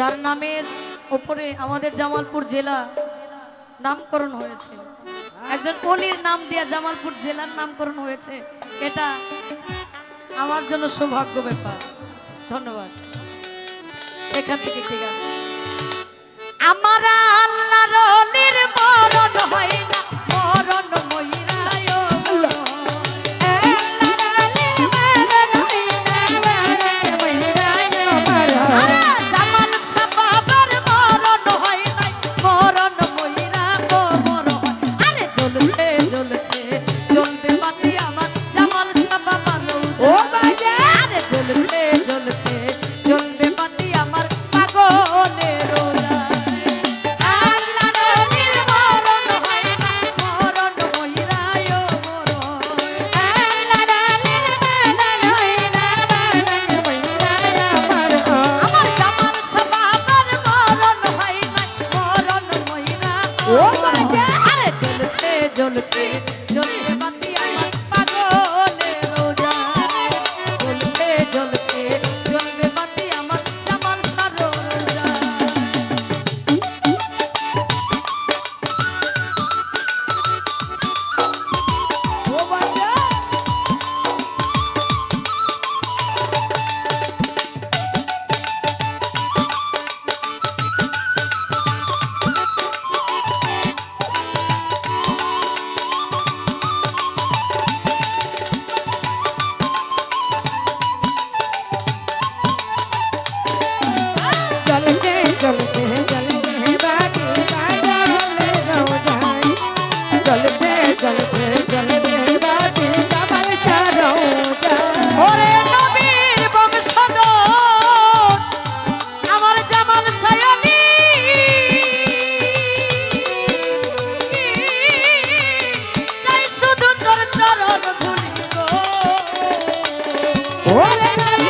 যার নামের উপরে আমাদের জামালপুর জেলা নামকরণ হয়েছে। একজন অলির নাম দিয়ে জামালপুর জেলার নামকরণ হয়েছে, এটা আমার জন্য সৌভাগ্য ব্যাপার। ধন্যবাদ। এখান থেকে ঠিক আছে। আমার আল্লাহর অলির মরণ হয় না। Oh, oh my God! On the stage, on the stage. Yeah.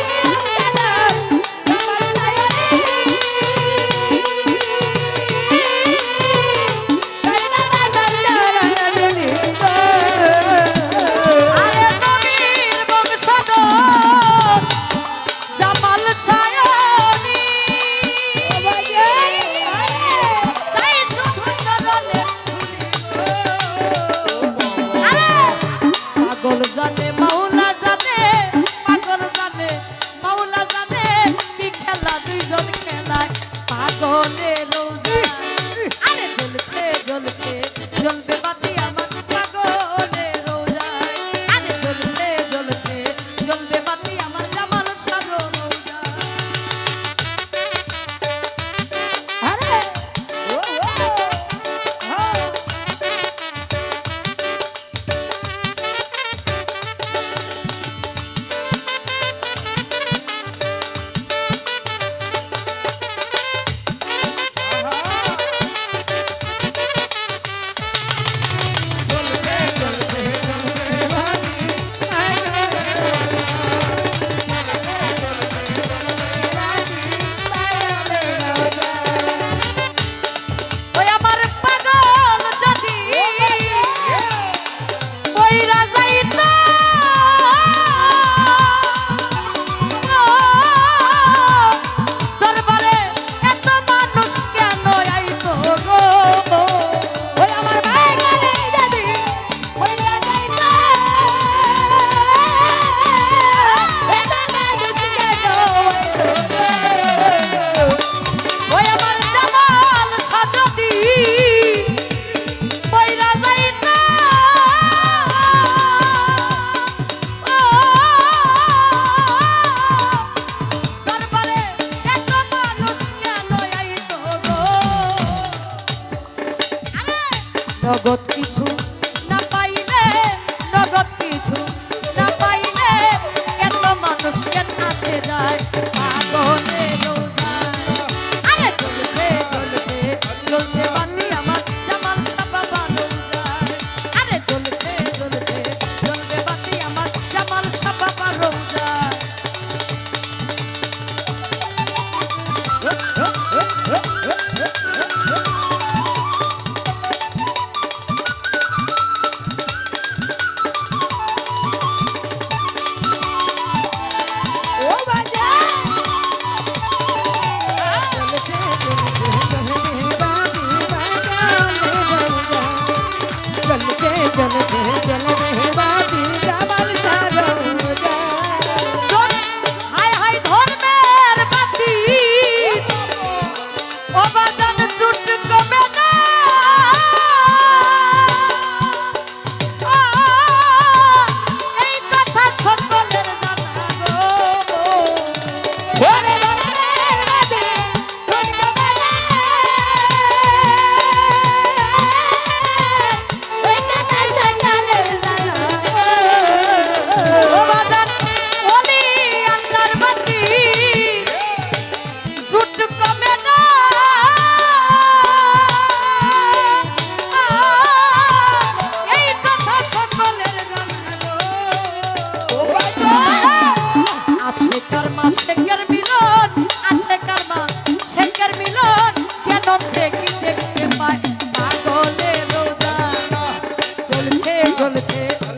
take.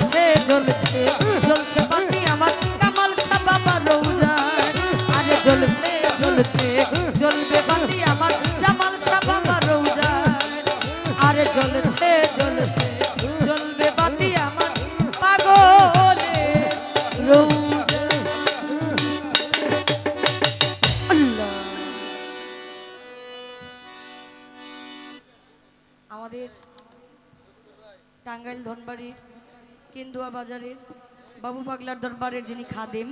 জ্বলছে জ্বলছে জ্বলছে বাতি আমার। কামাল সাহ বাবা রৌজার আরে জ্বলছে জ্বলছে, জ্বলবে বাতি আমার। জামাল সাহ বাবা রৌজার আরে জ্বলছে জ্বলছে, জ্বলবে বাতি আমার। পাগলে রৌজার আমাদের টাঙ্গাইল ধনবাড়ির কেন্দুয়া বাজারের বাবু পাগলার দরবারের যিনি খাদেম